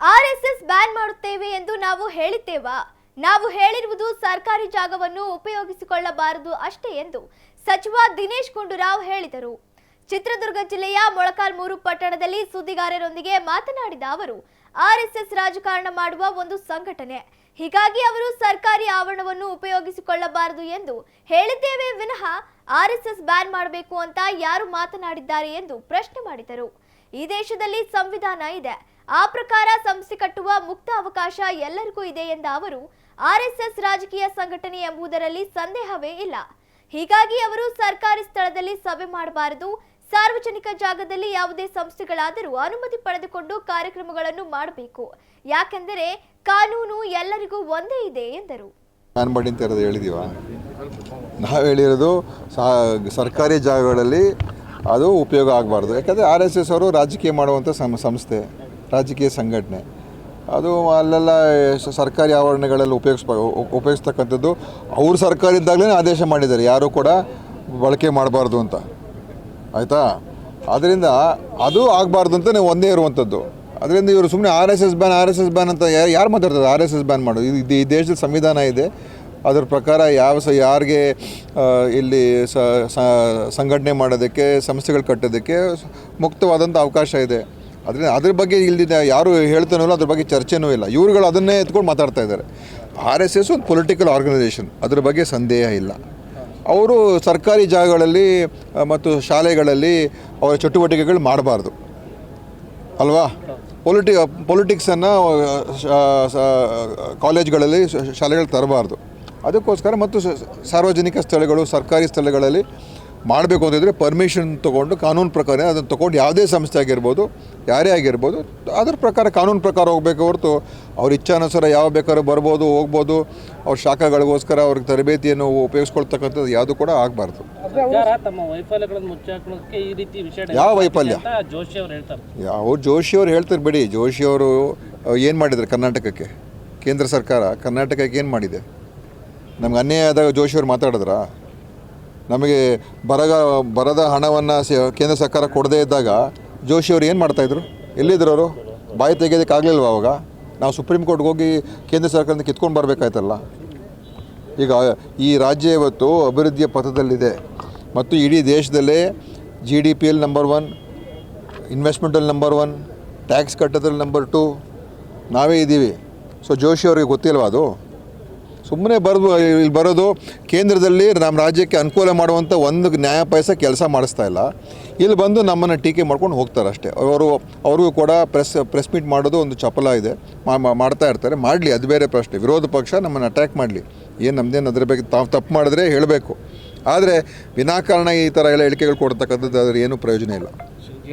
RSS ban ಮಾಡುತ್ತೇವೆ ಎಂದು ನಾವು ಹೇಳಿದ್ದೇವಾ? ನಾವು ಹೇಳಿರುವುದು ಸರ್ಕಾರಿ ಜಾಗವನ್ನು ಉಪಯೋಗಿಸಿಕೊಳ್ಳಬಾರದು ಅಷ್ಟೇ ಎಂದು ಸಚಿವ ದಿನೇಶ್ ಗುಂಡೂರಾವ್ ಹೇಳಿದರು. ಚಿತ್ರದುರ್ಗ ಜಿಲ್ಲೆಯ ಮೊಳಕಾಲ್ಮೂರು ಪಟ್ಟಣದಲ್ಲಿ ಸುದ್ದಿಗಾರರೊಂದಿಗೆ ಮಾತನಾಡಿದ ಅವರು, ಆರ್ಎಸ್ಎಸ್ ರಾಜಕಾರಣ ಮಾಡುವ ಒಂದು ಸಂಘಟನೆ. ಹೀಗಾಗಿ ಅವರು ಸರ್ಕಾರಿ ಆವರಣವನ್ನು ಉಪಯೋಗಿಸಿಕೊಳ್ಳಬಾರದು ಎಂದು ಹೇಳಿದ್ದೇವೆ ವಿನಃ ಆರ್ಎಸ್ಎಸ್ ಬ್ಯಾನ್ ಮಾಡಬೇಕು ಅಂತ ಯಾರು ಮಾತನಾಡಿದ್ದಾರೆ ಎಂದು ಪ್ರಶ್ನೆ ಮಾಡಿದರು. ಈ ದೇಶದಲ್ಲಿ ಸಂವಿಧಾನ ಇದೆ. ಆ ಪ್ರಕಾರ ಸಂಸ್ಥೆ ಕಟ್ಟುವ ಮುಕ್ತ ಅವಕಾಶ ಎಲ್ಲರಿಗೂ ಇದೆ ಎಂದ ಅವರು ಆರ್ಎಸ್ಎಸ್ ರಾಜಕೀಯ ಸಂಘಟನೆ ಎಂಬುದರಲ್ಲಿ ಸಂದೇಹವೇ ಇಲ್ಲ. ಹೀಗಾಗಿ ಅವರು ಸರ್ಕಾರಿ ಸ್ಥಳದಲ್ಲಿ ಸಭೆ ಮಾಡಬಾರದು, ಸಾರ್ವಜನಿಕ ಜಾಗದಲ್ಲಿ ಯಾವುದೇ ಸಂಸ್ಥೆಗಳಾದರೂ ಅನುಮತಿ ಪಡೆದುಕೊಂಡು ಕಾರ್ಯಕ್ರಮಗಳನ್ನು ಮಾಡಬೇಕು. ಯಾಕೆಂದರೆ ಕಾನೂನು ಎಲ್ಲರಿಗೂ ಒಂದೇ ಇದೆ ಎಂದರು. ನಾನು ಮಾಡಿ ಅಂತ ಹೇಳಿದೀವ ನಾವು ಹೇಳಿರೋದು ಸರ್ಕಾರಿ ಜಾಗಗಳಲ್ಲಿ ಅದು ಉಪಯೋಗ ಆಗಬಾರ್ದು. ಯಾಕಂದರೆ ಆರ್ ಎಸ್ ಎಸ್ ಅವರು ರಾಜಕೀಯ ಮಾಡುವಂಥ ಸಂಸ್ಥೆ. ರಾಜಕೀಯ ಸಂಘಟನೆ. ಅದು ಅಲ್ಲೆಲ್ಲ ಸರ್ಕಾರಿ ಆವರಣಗಳಲ್ಲಿ ಉಪಯೋಗಿಸ್ ಉಪಯೋಗಿಸ್ತಕ್ಕಂಥದ್ದು ಅವರು ಸರ್ಕಾರ ಇದ್ದಾಗಲೇ ಆದೇಶ ಮಾಡಿದ್ದಾರೆ. ಯಾರು ಕೂಡ ಬಳಕೆ ಮಾಡಬಾರ್ದು ಅಂತ. ಆಯಿತಾ? ಅದರಿಂದ ಅದು ಆಗಬಾರ್ದು ಅಂತ ನೀವು ಒಂದೇ ಇರುವಂಥದ್ದು. ಅದರಿಂದ ಇವರು ಸುಮ್ಮನೆ R S S ban, R S S ban ಅಂತ ಯಾರು ಯಾರು ಮಾತಾಡ್ತಾರೆ? ಆರ್ ಎಸ್ ಎಸ್ ಬ್ಯಾನ್ ಮಾಡೋದು. ಇದು ಈ ದೇಶದ ಸಂವಿಧಾನ ಇದೆ. ಅದರ ಪ್ರಕಾರ ಯಾವ ಸ, ಯಾರಿಗೆ ಇಲ್ಲಿ ಸಂಘಟನೆ ಮಾಡೋದಕ್ಕೆ, ಸಂಸ್ಥೆಗಳು ಕಟ್ಟೋದಕ್ಕೆ ಮುಕ್ತವಾದಂಥ ಅವಕಾಶ ಇದೆ. ಅದರಿಂದ ಅದ್ರ ಬಗ್ಗೆ ಇಲ್ಲಿನ ಯಾರು ಹೇಳ್ತಾನೋ ಅದ್ರ ಬಗ್ಗೆ ಚರ್ಚೆನೂ ಇಲ್ಲ. ಇವ್ರುಗಳು ಅದನ್ನೇ ಎತ್ಕೊಂಡು ಮಾತಾಡ್ತಾ ಇದ್ದಾರೆ. ಆರ್ ಎಸ್ ಎಸ್ ಒಂದು ಪೊಲಿಟಿಕಲ್ ಆರ್ಗನೈಸೇಷನ್ ಅದ್ರ ಬಗ್ಗೆ ಸಂದೇಹ ಇಲ್ಲ. ಅವರು ಸರ್ಕಾರಿ ಜಾಗಗಳಲ್ಲಿ ಮತ್ತು ಶಾಲೆಗಳಲ್ಲಿ ಅವರ ಚಟುವಟಿಕೆಗಳು ಮಾಡಬಾರ್ದು. ಅಲ್ವಾ? ಪೊಲಿಟಿ ಪೊಲಿಟಿಕ್ಸನ್ನು ಕಾಲೇಜ್ಗಳಲ್ಲಿ ಶಾಲೆಗಳು ತರಬಾರ್ದು. ಅದಕ್ಕೋಸ್ಕರ ಮತ್ತು ಸಾರ್ವಜನಿಕ ಸ್ಥಳಗಳು, ಸರ್ಕಾರಿ ಸ್ಥಳಗಳಲ್ಲಿ ಮಾಡಬೇಕು ಅಂತಿದ್ರೆ ಪರ್ಮಿಷನ್ ತೊಗೊಂಡು ಕಾನೂನು ಪ್ರಕಾರ ಅದನ್ನು ತೊಗೊಂಡು ಯಾವುದೇ ಸಂಸ್ಥೆ ಆಗಿರ್ಬೋದು ಯಾರೇ ಆಗಿರ್ಬೋದು ಅದ್ರ ಪ್ರಕಾರ ಕಾನೂನು ಪ್ರಕಾರ ಹೋಗಬೇಕು ಹೊರತು ಅವ್ರ ಇಚ್ಛಾನುಸಾರ ಯಾವ ಬೇಕಾದ್ರೂ ಬರ್ಬೋದು ಹೋಗ್ಬೋದು ಅವ್ರ ಶಾಖಗಳಿಗೋಸ್ಕರ ಅವ್ರಿಗೆ ತರಬೇತಿಯನ್ನು ಉಪಯೋಗಿಸ್ಕೊಳ್ತಕ್ಕಂಥದ್ದು ಯಾವುದು ಕೂಡ ಆಗಬಾರ್ದು. ಯಾವ ವೈಫಲ್ಯ? ಅಂತ ಜೋಶಿ ಅವರು ಹೇಳ್ತಾರೆ. ಅವ್ರು ಜೋಶಿಯವ್ರು ಹೇಳ್ತಾರೆ ಬಿಡಿ. ಜೋಶಿಯವರು ಏನು ಮಾಡಿದ್ದಾರೆ ಕರ್ನಾಟಕಕ್ಕೆ? ಕೇಂದ್ರ ಸರ್ಕಾರ ಕರ್ನಾಟಕಕ್ಕೆ ಏನು ಮಾಡಿದೆ? ನಮ್ಗೆ ಅನ್ಯಾಯ ಆದಾಗ ಜೋಶಿಯವ್ರು ಮಾತಾಡಿದ್ರ? ನಮಗೆ ಬರಗ, ಬರದ ಹಣವನ್ನು ಕೇಂದ್ರ ಸರ್ಕಾರ ಕೊಡದೇ ಇದ್ದಾಗ ಜೋಶಿ ಅವರು ಏನು ಮಾಡ್ತಾಯಿದ್ರು ಎಲ್ಲಿದ್ರು ಅವರು? ಬಾಯಿ ತೆಗೆಯೋದಕ್ಕೆ ಆಗಲಿಲ್ವ ಅವಾಗ? ನಾವು ಸುಪ್ರೀಂ ಕೋರ್ಟ್ಗೆ ಹೋಗಿ ಕೇಂದ್ರ ಸರ್ಕಾರದಿಂದ ಕಿತ್ಕೊಂಡು ಬರಬೇಕಾಯ್ತಲ್ಲ? ಈಗ ಈ ರಾಜ್ಯ ಇವತ್ತು ಅಭಿವೃದ್ಧಿಯ ಪಥದಲ್ಲಿದೆ. ಮತ್ತು ಇಡೀ ದೇಶದಲ್ಲೇ ಜಿ ಡಿ ಪಿ ಎಲ್ ನಂಬರ್ ಒನ್ ಇನ್ವೆಸ್ಟ್ಮೆಂಟಲ್ಲಿ ನಂಬರ್ ಒನ್ ಟ್ಯಾಕ್ಸ್ ಕಟ್ಟೋದ್ರಲ್ಲಿ ನಂಬರ್ ಟು ನಾವೇ ಇದ್ದೀವಿ ಸೊ ಜೋಶಿ ಅವರಿಗೆ ಗೊತ್ತಿಲ್ವಾ ಅದು? ಸುಮ್ಮನೆ ಬರೋದು, ಇಲ್ಲಿ ಬರೋದು, ಕೇಂದ್ರದಲ್ಲಿ ನಮ್ಮ ರಾಜ್ಯಕ್ಕೆ ಅನುಕೂಲ ಮಾಡುವಂಥ ಒಂದು ನ್ಯಾಯ ಪೈಸೆ ಕೆಲಸ ಮಾಡಿಸ್ತಾ ಇಲ್ಲ. ಇಲ್ಲಿ ಬಂದು ನಮ್ಮನ್ನು ಟೀಕೆ ಮಾಡ್ಕೊಂಡು ಹೋಗ್ತಾರೆ ಅಷ್ಟೇ. ಅವರು, ಅವ್ರಿಗೂ ಕೂಡ ಪ್ರೆಸ್ ಪ್ರೆಸ್ ಮೀಟ್ ಮಾಡೋದು ಒಂದು ಚಪಲ ಇದೆ. ಮಾಡ್ತಾ ಇರ್ತಾರೆ. ಮಾಡಲಿ, ಅದು ಬೇರೆ ಪ್ರಶ್ನೆ. ವಿರೋಧ ಪಕ್ಷ ನಮ್ಮನ್ನು ಅಟ್ಯಾಕ್ ಮಾಡಲಿ. ಏನು ನಮ್ಮದೇನು ಅದ್ರ ಬಗ್ಗೆ ತಾವು ತಪ್ಪು ಮಾಡಿದ್ರೆ ಹೇಳಬೇಕು. ಆದರೆ ವಿನಾಕಾರಣ ಈ ಥರ ಎಲ್ಲ ಹೇಳಿಕೆಗಳು ಕೊಡ್ತಕ್ಕಂಥದ್ದು ಅದ್ರ ಏನೂ ಪ್ರಯೋಜನ ಇಲ್ಲ.